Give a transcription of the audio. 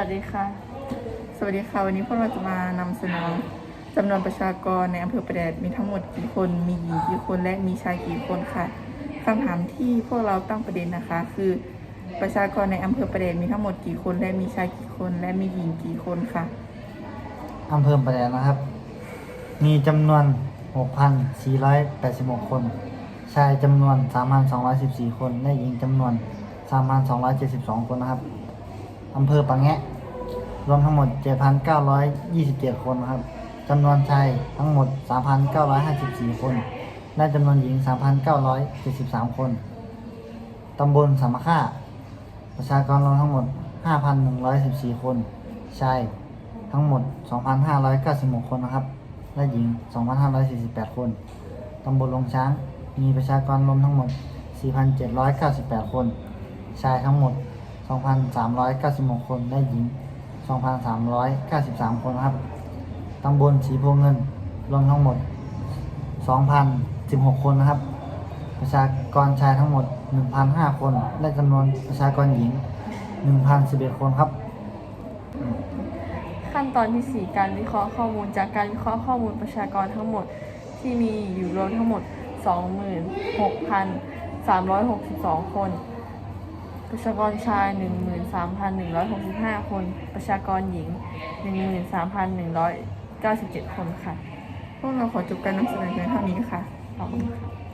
สวัสดีค่ะ สวัสดีค่ะ วันนี้พวกเราจะมานำเสนอจำนวนประชากรในอำเภอประแดดมีทั้งหมดกี่คน มีหญิงกี่คน และมีชายกี่คนค่ะคำถามที่พวกเราตั้งประเด็นนะคะ คือประชากรในอำเภอประแดดมีทั้งหมดกี่คน และมีชายกี่คน และมีหญิงกี่คนค่ะ อำเภอประแดดนะครับ มีจำนวน 6,486 คน ชายจำนวน 3,214 คน และหญิงจำนวน 3,272 คนนะครับ อำเภอปะแงะ รวมทั้งหมด 7,927 คนครับจำนวนชายทั้งหมด 3,954 คนและจำนวนหญิง 3,973 คน ตำบลสามค่า ประชากรรวมทั้งหมด 5,114 คน ชายทั้งหมด 2,596 คนนะครับ และหญิง 2,548 คน ตำบลลงช้าง มีประชากรรวมทั้งหมด 4,798 คน ชายทั้งหมด 2,396 คนและหญิง 2,393 คนครับ ตำบลสีโพเงิน รวมทั้งหมด 2,016 คนนะครับ ประชากรชายทั้งหมด 1,005 คนและจำนวนประชากรหญิง 1,011 คนครับขั้นตอนที่ 4 การวิเคราะห์ข้อมูลจากการวิเคราะห์ข้อมูลประชากรทั้งหมดที่มีอยู่รวมทั้งหมด 26,362 คน ประชากรชาย 13,165 คน ประชากรหญิง 13,197 คนค่ะ พวกเราขอจบการนำเสนอเพียงเท่านี้ค่ะ ขอบคุณค่ะ